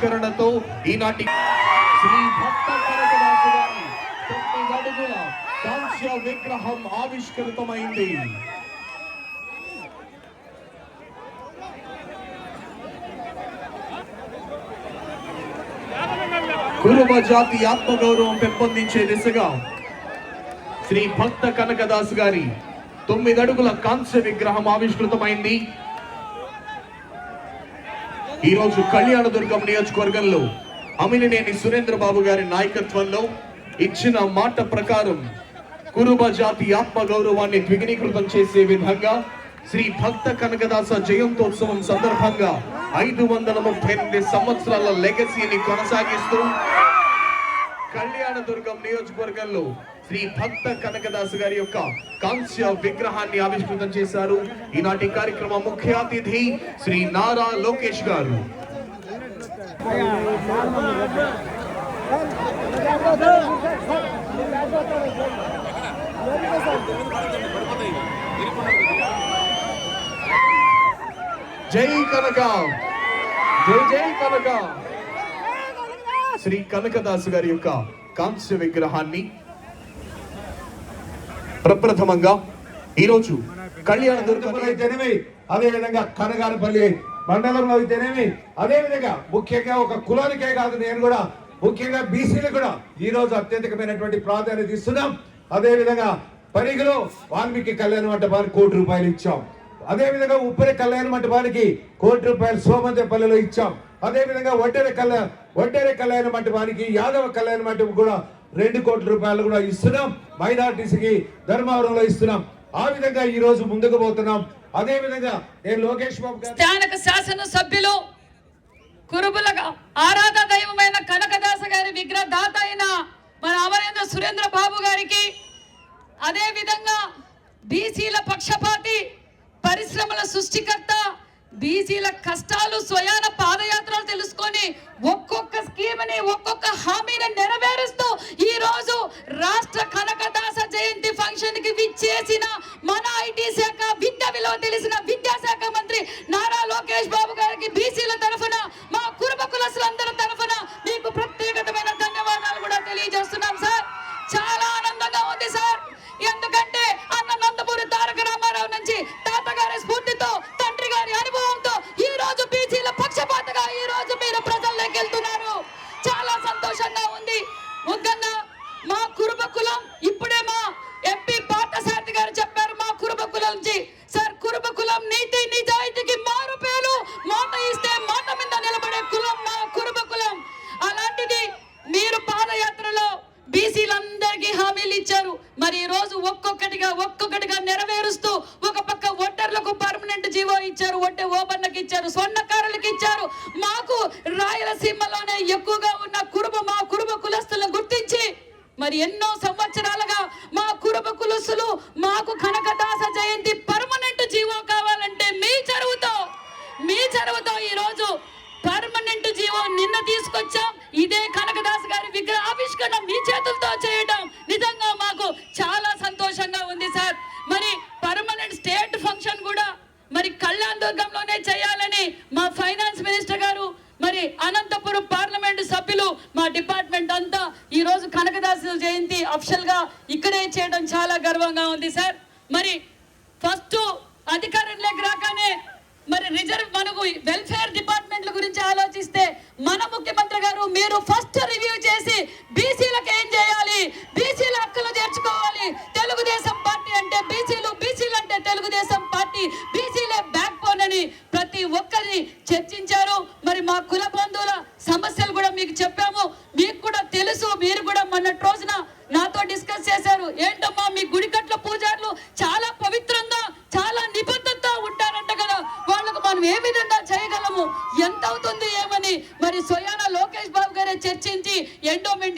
ఆవిష్కరణతో ఈనాటి శ్రీ భక్త కనకదాసు కాంస్య విగ్రహం ఆవిష్కృతమైంది. కురుమ జాతి ఆత్మగౌరవం పెంపొందించే దిశగా శ్రీ భక్త కనకదాస్ గారి తొమ్మిది అడుగుల కాంస్య విగ్రహం ఆవిష్కృతమైంది. ఈరోజు కళ్యాణదుర్గం నియోజకవర్గంలో అమిలినేని సురేంద్ర బాబు గారి నాయకత్వంలో ఇచ్చిన మాట ప్రకారం కురుబ జాతి ఆత్మ గౌరవాన్ని ద్విగుణీకృతం చేసే విధంగా శ్రీ భక్త కనకదాస జయంతోత్సవం సందర్భంగా ఐదు వందల ముప్పై ఎనిమిది సంవత్సరాల లెగసీని కొనసాగిస్తూ కళ్యాణదుర్గం నియోజకవర్గంలో శ్రీ భక్త కనకదాసు గారి యొక్క కాంస్య విగ్రహాన్ని ఆవిష్కృతం చేశారు. ఈనాటి కార్యక్రమ ముఖ్య అతిథి శ్రీ నారా లోకేష్ గారు. జై కనక. జై జై కనక. శ్రీ కనకదాసు గారి యొక్క కాంస్య విగ్రహాన్ని ప్రప్రథమంగా ఈరోజు కళ్యాణ దుర్గం అయితేనేమి అదేవిధంగా కనగానపల్లి మండలంలో అయితేనేమి అదేవిధంగా ముఖ్యంగా ఒక కులానికే కాదు నేను కూడా ముఖ్యంగా బీసీలు కూడా ఈ రోజు అత్యధికమైనటువంటి ప్రాధాన్యత ఇస్తున్నాం. అదే విధంగా పరిగిలో వాల్మీకి కళ్యాణ మంటపానికి కోటి రూపాయలు ఇచ్చాం. అదేవిధంగా ఉప్పరి కళ్యాణ మంటపానికి కోటి రూపాయలు సోమంతపల్లిలో ఇచ్చాం. అదే విధంగా వడ్డెర కళ్యాణ వడ్డెర కళ్యాణ మంటపానికి యాదవ కళ్యాణ మంటపం కూడా రెండు కోట్ల రూపాయలు కూడా ఇస్తున్నాం. మైనార్టీసీకి ధర్మవరంలో ఇస్తున్నాం. ఆ విధంగా ఈ రోజు ముందుకు పోతున్నాం. అదే విధంగా నేను లోకేష్ బాబు స్థానిక శాసన సభ్యులు కురుబుల ఆరాధ దైవమైన కనకదాస గారి విగ్రహ దాత అయిన మన అమరేంద్ర సురేంద్ర బాబు గారికి అదే విధంగా బీసీల పక్షపాతి పరిశ్రమల సృష్టికర్త బీసీల కష్టాలు స్వయాన పాదయాత్రలు తెలుసుకొని ఒక్కొక్క స్కీమ్ని ఒక్కొక్క హామీని నెరవేరుస్తూ ఈ రోజు రాష్ట్ర కనకదాస జయంతి ఫంక్షన్కి విచ్చేసిన మన ఇచ్చారు స్వర్ణకారులకు ఇచ్చారు. మాకు రాయలసీమలోనే ఎక్కువగా ఉన్న కురుబ మా కురుబ కులస్తులను గుర్తించి మరి ఎన్నో సంవత్సరాలుగా మా కురుబ కులస్తులు మాకు కనకదాస జయంతి పర్మనెంట్ జీవో కావాలంటే మీ చెరువుతో మీ చెరువుతో ఈరోజు పర్మనెంట్ జీవో నిన్న తీసుకొచ్చాం. ఇదే కనకదాస్ గారి విగ్రహ ఆవిష్కరణ మీ చేతులతో చేయడం నిజంగా మాకు చాలా సంతోషంగా ఉంది సార్ మరి పర్మనెంట్ స్టేట్ ఫంక్షన్ కూడా మరి కళ్యాణ్ దుర్గంలోనే చేయాలని మా ఫైనాన్స్ మినిస్టర్ గారు మరి అనంతపురం పార్లమెంటు సభ్యులు మా డిపార్ట్మెంట్ అంతా ఈ రోజు కనకదాసు జయంతి అఫిషియల్గా ఇక్కడే చేయడం చాలా గర్వంగా ఉంది సార్ మరి ఫస్ట్ అధికారంలోకి రాగానే మరి రిజర్వ్ మనకు వెల్ఫేర్ డిపార్ట్మెంట్ల గురించి ఆలోచిస్తే మన ముఖ్యమంత్రి గారు మీరు ఫస్ట్ రివ్యూ చేసి బీసీలకు ఏం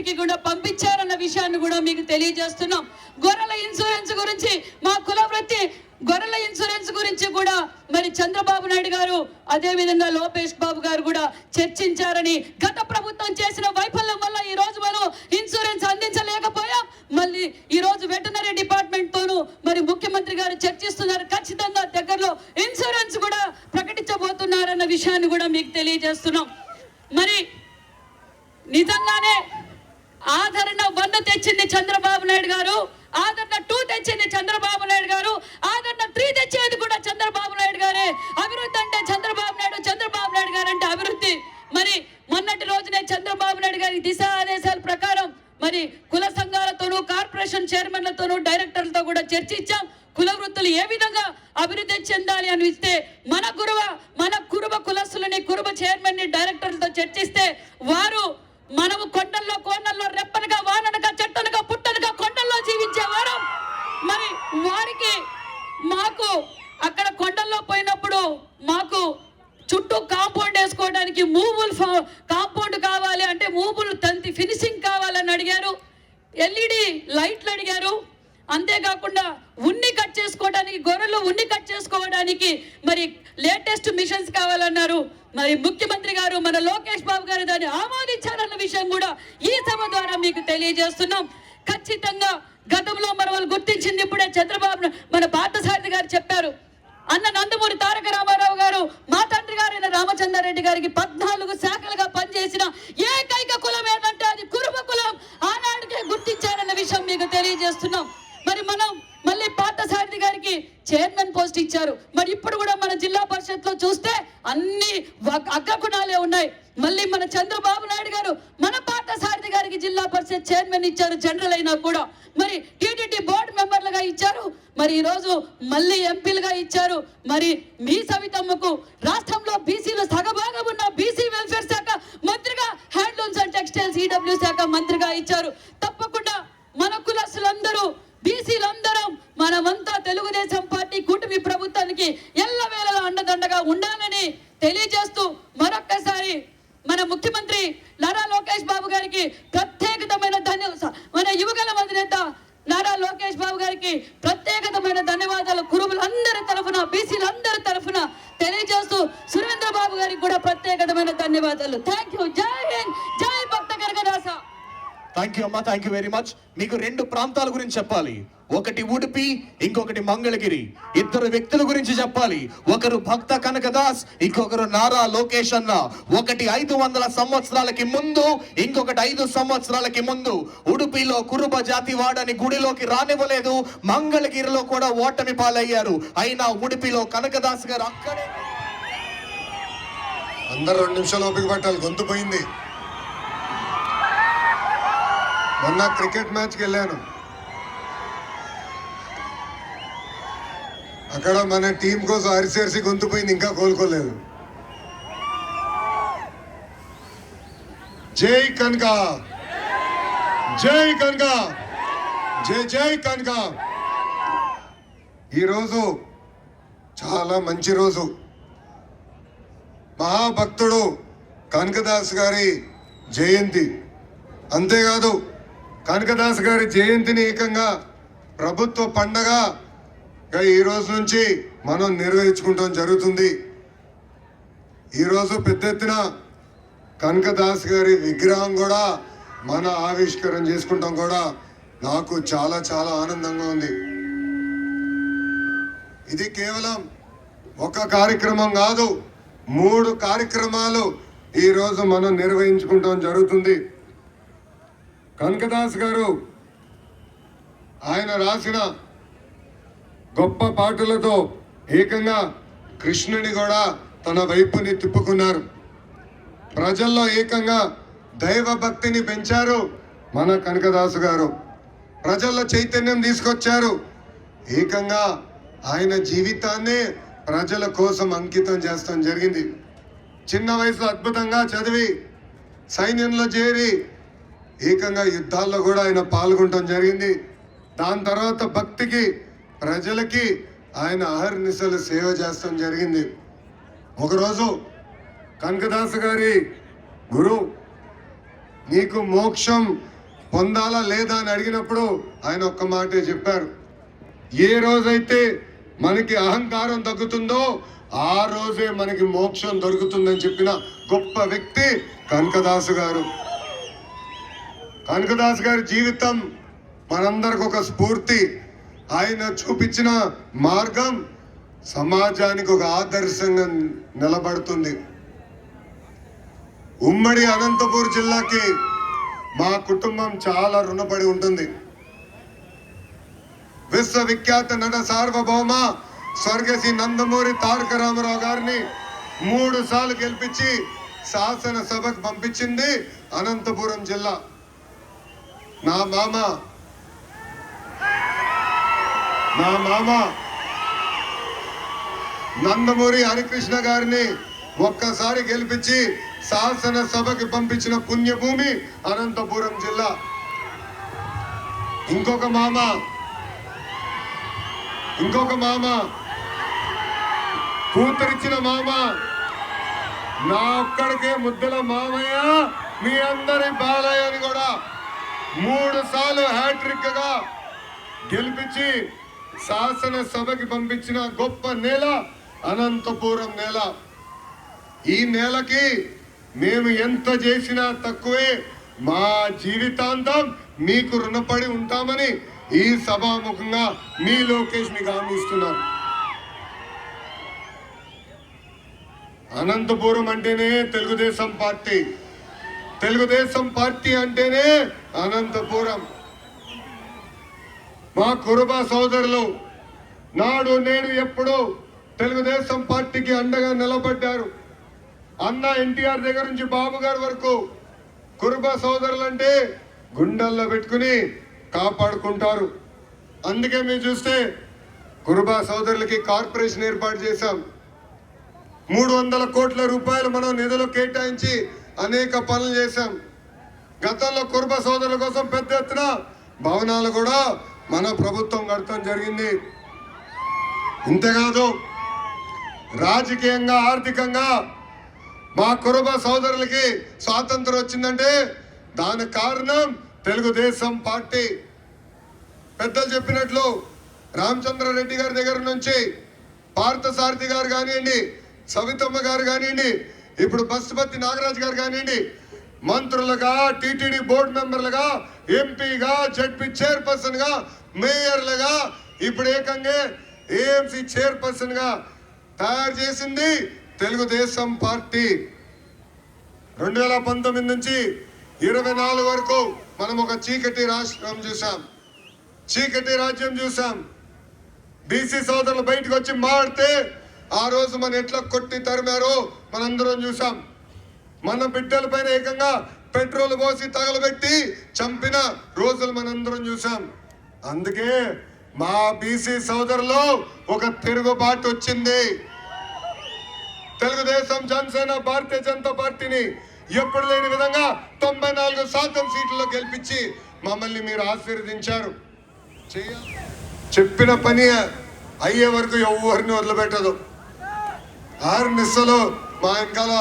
ఇంటికి కూడా పంపించారన్న విషయాన్ని కూడా మీకు తెలియజేస్తున్నాం. గొర్రెల ఇన్సూరెన్స్ గురించి మా కుల వృత్తి గొర్రెల ఇన్సూరెన్స్ గురించి కూడా మరి చంద్రబాబు నాయుడు గారు అదే విధంగా లోపేష్ బాబు గారు కూడా చర్చించారని గత ప్రభుత్వం చేసిన వైఫల్యం వల్ల ఈ రోజు మనం ఇన్సూరెన్స్ అందించలేకపోయాం. మళ్ళీ ఈ రోజు వెటనరీ డిపార్ట్మెంట్ తోను మరి ముఖ్యమంత్రి గారు చర్చిస్తున్నారు. ఖచ్చితంగా దగ్గరలో ఇన్సూరెన్స్ కూడా ప్రకటించబోతున్నారన్న విషయాన్ని కూడా మీకు తెలియజేస్తున్నాం. మరి నిజంగానే ఆదరణ వన్ తెచ్చింది చంద్రబాబు నాయుడు గారు ఆదరణ టూ తెచ్చింది చంద్రబాబు నాయుడు గారు ఆదరణ త్రీ తెచ్చేది కూడా చంద్రబాబు నాయుడు గారే. అభివృద్ధి అంటే చంద్రబాబు నాయుడు చంద్రబాబు నాయుడు గారు అంటే అభివృద్ధి. మరి మొన్నటి రోజునే చంద్రబాబు నాయుడు గారి దిశ ఆదేశాల ప్రకారం మరి కుల సంఘాలతోనూ కార్పొరేషన్ చైర్మన్లతోనూ డైరెక్టర్లతో కూడా చర్చించాం. కుల వృత్తులు ఏ విధంగా అభివృద్ధి చెందాలి అని ఇస్తే మన గురువ మన కురుబ కులస్తులని కురుబ చైర్మన్ని డైరెక్టర్లతో చర్చిస్తే వారు మనము కొండల్లో కోనల్లో రెప్పనగా వాననగా చెట్టనగా పుట్టనగా కొండల్లో జీవించేవారు మరి వారికి మాకు అక్కడ కొండల్లో పోయినప్పుడు మాకు చుట్టూ కాంపౌండ్ వేసుకోవడానికి మూవులు కాంపౌండ్ కావాలి అంటే మూవులు తంతి ఫినిషింగ్ కావాలని అడిగారు. ఎల్ఈడి లైట్లు అడిగారు. అంతేకాకుండా ఉన్ని కట్ చేసుకోవడానికి గొర్రెలు ఉన్ని కట్ చేసుకోవడానికి మరి లేటెస్ట్ మిషన్స్ కావాలన్నారు. మరి ముఖ్యమంత్రి గారు మన లోకేష్ బాబు గారు దాన్ని ఆమోదించారన్న విషయం కూడా ఈ సభ ద్వారా మీకు తెలియజేస్తున్నాం. ఖచ్చితంగా గతంలో మన వాళ్ళు గుర్తించింది ఇప్పుడే చంద్రబాబు మన పార్థసారథి గారు చెప్పారు. అన్న నందమూరి తారక రామారావు గారు మా తండ్రి గారైన రామచంద్రారెడ్డి గారికి పద్నాలుగు శాఖలుగా పనిచేసిన ఏకైక కులం ఏంటంటే అది కురుమ కులం. ఆనాడుకే గుర్తించారన్న విషయం మీకు తెలియజేస్తున్నాం. మరి మనం మళ్ళీ పార్థసారథి గారికి చైర్మన్ పోస్ట్ ఇచ్చారు. మరి ఇప్పుడు కూడా మన జిల్లా పరిషత్లో చూస్తే అన్ని వ- అగ్రగుణాలే ఉన్నాయి. మళ్ళీ మన చంద్రబాబు నాయుడు గారు మన పార్థసారథి గారికి జిల్లా పరిషత్ చైర్మన్ ఇచ్చారు జనరల్ అయినా కూడా. మరి టీటీడీ బోర్డు మెంబర్లుగా ఇచ్చారు. మరి ఈ రోజు మళ్ళీ ఎంపీలుగా ఇచ్చారు. మరి మీ సవితమ్మకు రాష్ట్రంలో బీసీలు సగభాగం ఉన్న బీసీ వెల్ఫేర్ శాఖ మంత్రిగా హ్యాండ్లూమ్స్ అండ్ టెక్స్టైల్స్ ఈడబ్ల్యూ శాఖ మంత్రిగా ఇచ్చారు. తప్పకుండా మన కులస్తులందరూ బీసీలందరం మనమంతా తెలుగుదేశం పార్టీ కూటమి ప్రభుత్వానికి ఎల్లవేళలా అండదండగా ఉండాలని తెలియజేస్తూ మరొక్కసారి మన ముఖ్యమంత్రి నారా లోకేష్ బాబు గారికి ప్రత్యేకతమైన ధన్య మన యువగల అధినేత నారా లోకేష్ బాబు గారికి ప్రత్యేకతమైన ధన్యవాదాలు. కురువులందరి తరఫున బీసీలందరి తరఫున తెలియజేస్తూ సురేంద్ర బాబు గారికి కూడా ప్రత్యేకతమైన ధన్యవాదాలు. థ్యాంక్ యూ జై హింద్. జై థ్యాంక్ యూ అమ్మా. థ్యాంక్ యూ వెరీ మచ్ మీకు రెండు ప్రాంతాల గురించి చెప్పాలి. ఒకటి ఉడిపి ఇంకొకటి మంగళగిరి ఇద్దరు వ్యక్తుల గురించి చెప్పాలి. ఒకరు భక్త కనకదాస్ ఇంకొకరు నారా లోకేష్ అన్న. ఒకటి ఐదు వందల సంవత్సరాలకి ముందు ఇంకొకటి ఐదు సంవత్సరాలకి ముందు. ఉడుపిలో కురుబ జాతి వాడని గుడిలోకి రానివ్వలేదు. మంగళగిరిలో కూడా ఓటమి పాలయ్యారు. అయినా ఉడిపిలో కనకదాస్ గారు అక్కడే అందరు రెండు నిమిషాలు ఓపిక పట్టాలి. గొంతు పోయింది. మొన్న క్రికెట్ మ్యాచ్కి వెళ్ళాను అక్కడ మన టీం కోసం అరిసి అరిసి గొంతు పోయింది ఇంకా కోలుకోలేదు. జై కనక! జై కనక! జై జై కనక! ఈరోజు చాలా మంచి రోజు. మహాభక్తుడు కనకదాస్ గారి జయంతి. అంతేకాదు కనకదాస్ గారి జయంతిని ఏకంగా ప్రభుత్వ పండగగా ఈ రోజు నుంచి మనం నిర్వహించుకుంటాం జరుగుతుంది. ఈరోజు పెద్ద ఎత్తున కనకదాస్ గారి విగ్రహం కూడా మన ఆవిష్కరణ చేసుకుంటాం కూడా నాకు చాలా చాలా ఆనందంగా ఉంది. ఇది కేవలం ఒక కార్యక్రమం కాదు మూడు కార్యక్రమాలు ఈరోజు మనం నిర్వహించుకుంటాం జరుగుతుంది. కనకదాస్ గారు ఆయన రాసిన గొప్ప పాటలతో ఏకంగా కృష్ణుని కూడా తన వైపుని తిప్పుకున్నారు. ప్రజల్లో ఏకంగా దైవ భక్తిని పెంచారు మన కనకదాసు గారు. ప్రజల్లో చైతన్యం తీసుకొచ్చారు. ఏకంగా ఆయన జీవితాన్ని ప్రజల కోసం అంకితం చేస్తాం జరిగింది. చిన్న వయసులో అద్భుతంగా చదివి సైన్యంలో చేరి ఏకంగా యుద్ధాల్లో కూడా ఆయన పాల్గొనడం జరిగింది. దాని తర్వాత భక్తికి ప్రజలకి ఆయన అహర్నిశలు సేవ చేస్తాం జరిగింది. ఒకరోజు కనకదాసు గారి గురు నీకు మోక్షం పొందాలా లేదా అని అడిగినప్పుడు ఆయన ఒక్క మాటే చెప్పారు. ఏ రోజైతే మనకి అహంకారం తగ్గుతుందో ఆ రోజే మనకి మోక్షం దొరుకుతుందని చెప్పిన గొప్ప వ్యక్తి కనకదాసు గారు. కనకదాస్ గారి జీవితం మనందరికి ఒక స్ఫూర్తి. ఆయన చూపించిన మార్గం సమాజానికి ఒక ఆదర్శంగా నిలబడుతుంది. ఉమ్మడి అనంతపూర్ జిల్లాకి మా కుటుంబం చాలా రుణపడి ఉంటుంది. విశ్వవిఖ్యాత నట సార్వభౌమ స్వర్గశ్రీ నందమూరి తారక రామారావు గారిని మూడు సార్లు గెలిపించి శాసనసభకు పంపించింది అనంతపురం జిల్లా. నా మామ నా మామ నందమూరి హరికృష్ణ గారిని ఒక్కసారి గెలిపించి శాసనసభకి పంపించిన పుణ్యభూమి అనంతపురం జిల్లా. ఇంకొక మామ. ఇంకొక మామ. కూతురిచ్చిన మామ. నా ఒక్కడికే ముద్దల మామయ్య మీ అందరి బాలయ్య అని కూడా మూడు సార్లు హ్యాట్రిక్గా గెలిపించి శాసనసభకి పంపించిన గొప్ప నేల అనంతపురం నేల. ఈ నేలకి మేము ఎంత చేసినా తక్కువే. మా జీవితాంతం మీకు రుణపడి ఉంటామని ఈ సభాముఖంగా మీ లోకేష్ మీకు హామీ అనంతపురం అంటేనే తెలుగుదేశం పార్టీ. తెలుగుదేశం పార్టీ అంటేనే అనంతపురం. మా కురుబ సోదరులు నాడు నేడు ఎప్పుడు తెలుగుదేశం పార్టీకి అండగా నిలబడ్డారు. అన్న ఎన్టీఆర్ దగ్గర నుంచి బాబు గారి వరకు కురుబ సోదరులు అంటే గుండెల్లో పెట్టుకుని కాపాడుకుంటారు. అందుకే మీరు చూస్తే కురుబా సోదరులకి కార్పొరేషన్ ఏర్పాటు చేశాం. మూడు వందల కోట్ల రూపాయలు మనం నిధులు కేటాయించి అనేక పనులు చేశాం. గతంలో కుర్బ సోదరుల కోసం పెద్ద ఎత్తున భవనాలు కూడా మన ప్రభుత్వం కడతాం జరిగింది. ఇంతేకాదు రాజకీయంగా ఆర్థికంగా మా కురుబ సోదరులకి స్వాతంత్రం వచ్చిందంటే దానికి కారణం తెలుగుదేశం పార్టీ. పెద్దలు చెప్పినట్లు రామచంద్రారెడ్డి గారి దగ్గర నుంచి పార్థసారథి గారు కానివ్వండి సవితమ్మ గారు కానివ్వండి ఇప్పుడు బస్సుపతి నాగరాజ్ గారు కానివ్వండి మంత్రులుగా టీటీడీ బోర్డు మెంబర్లుగా ఎంపీగా జడ్పీ చైర్పర్సన్గా మేయర్లుగా ఇప్పుడు ఏకంగా ఏఎంసీ చైర్పర్సన్గా తయారు చేసింది తెలుగుదేశం పార్టీ. రెండు వేల పంతొమ్మిది నుంచి ఇరవై నాలుగు వరకు మనం ఒక చీకటి రాష్ట్రం చూసాం చీకటి రాజ్యం చూసాం బీసీ సోదరులు బయటకు వచ్చి మాడితే ఆ రోజు మన ఎట్లా కొట్టి తరిమారో మనందరం చూసాం మన బిడ్డల పైన ఏకంగా పెట్రోల్ పోసి తగలబెట్టి చంపిన రోజులు మనందరం చూసాం అందుకే మా బీసీ సోదరులో ఒక తిరుగుబాటు వచ్చింది. తెలుగుదేశం జనసేన భారతీయ జనతా పార్టీని ఎప్పుడు లేని విధంగా తొంభై నాలుగు శాతం సీట్లలో గెలిపించి మమ్మల్ని మీరు ఆశీర్వదించారు. చెప్పిన పని అయ్యే వరకు ఎవరిని వదిలిపెట్టదు. ఆరు నిస్సలో మా వెనకాల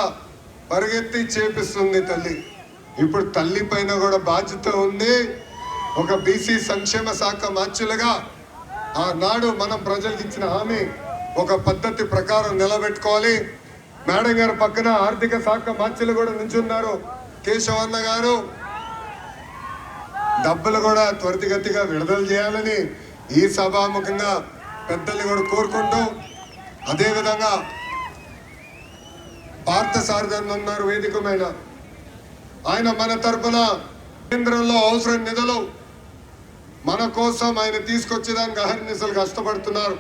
పరిగెత్తి చేపిస్తుంది తల్లి. ఇప్పుడు తల్లి పైన కూడా బాధ్యత ఉంది. ఒక బీసీ సంక్షేమ శాఖ మార్చులుగా ఆనాడు మనం ప్రజలకు ఇచ్చిన హామీ ఒక పద్ధతి ప్రకారం నిలబెట్టుకోవాలి. మేడం గారి పక్కన ఆర్థిక శాఖ మార్చులు కూడా నించున్నారు కేశవన్న గారు. డబ్బులు కూడా త్వరితగతిగా విడుదల చేయాలని ఈ సభాముఖంగా పెద్దల్ని కూడా కోరుకుంటూ అదేవిధంగా పార్థ సారథన్ ఉన్నారు మీద ఆయన మన తరపున కేంద్రంలో అవసరం నిధులు. మన కోసం ఆయన తీసుకొచ్చేదానికి అహర్నిశలు కష్టపడుతున్నారు.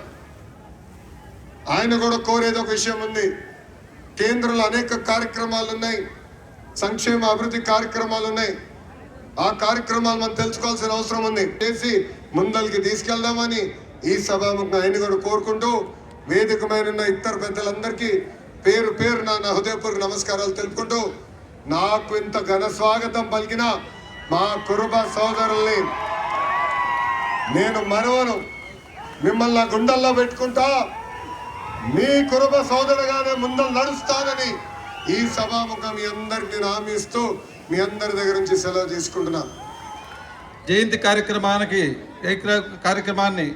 ఆయన కూడా కోరేది ఒక విషయం ఉంది. కేంద్రంలో అనేక కార్యక్రమాలు ఉన్నాయి సంక్షేమ అభివృద్ధి కార్యక్రమాలు ఉన్నాయి ఆ కార్యక్రమాలు మనం తెలుసుకోవాల్సిన అవసరం ఉంది. చేసి ముందరికి తీసుకెళ్దామని ఈ సభాముఖం ఆయన కూడా కోరుకుంటూ వేదికమైన ఉన్న ఇతర పెద్దలందరికీ పేరు పేరు నా హృదయపూర్వక నమస్కారాలు తెలుపుకుంటూ నాకు ఇంత ఘన స్వాగతం పలికిన మా కురుబ సోదరుల్ని నేను మనవను మిమ్మల్ని గుండల్లో గుండెల్లో పెట్టుకుంటా మీ కురుబ సోదరుగానే ముందలు నడుస్తానని ఈ సభాముఖం మీ అందరికి నేను హామీ ఇస్తూ మీ అందరి దగ్గర నుంచి సెలవు తీసుకుంటున్నా జయంతి కార్యక్రమానికి కార్యక్రమాన్ని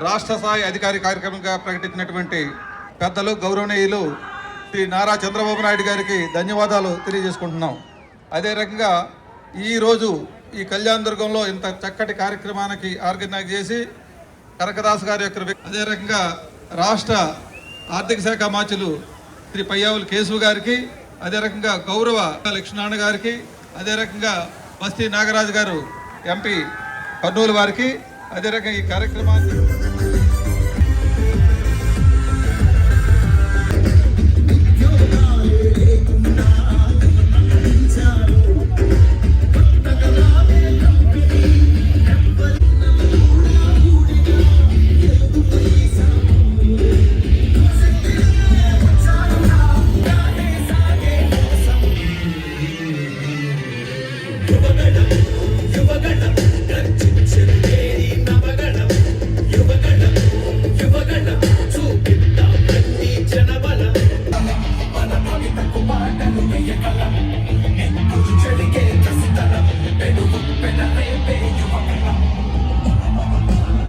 రాష్ట్ర స్థాయి అధికారి కార్యక్రమంగా ప్రకటించినటువంటి పెద్దలు గౌరవనీయులు శ్రీ నారా చంద్రబాబు నాయుడు గారికి ధన్యవాదాలు తెలియజేసుకుంటున్నాం. అదే రకంగా ఈరోజు ఈ కళ్యాణ దుర్గంలో ఇంత చక్కటి కార్యక్రమానికి ఆర్గనైజ్ చేసి కనకదాస్ గారి యొక్క అదే రకంగా రాష్ట్ర ఆర్థిక శాఖ మాచులు శ్రీ పయ్యావుల కేశవ్ గారికి అదే రకంగా గౌరవ లక్ష్మీనారాయణ గారికి అదే రకంగా బస్తీ నాగరాజు గారు ఎంపీ కర్నూలు వారికి అదే రకంగా ఈ కార్యక్రమాన్ని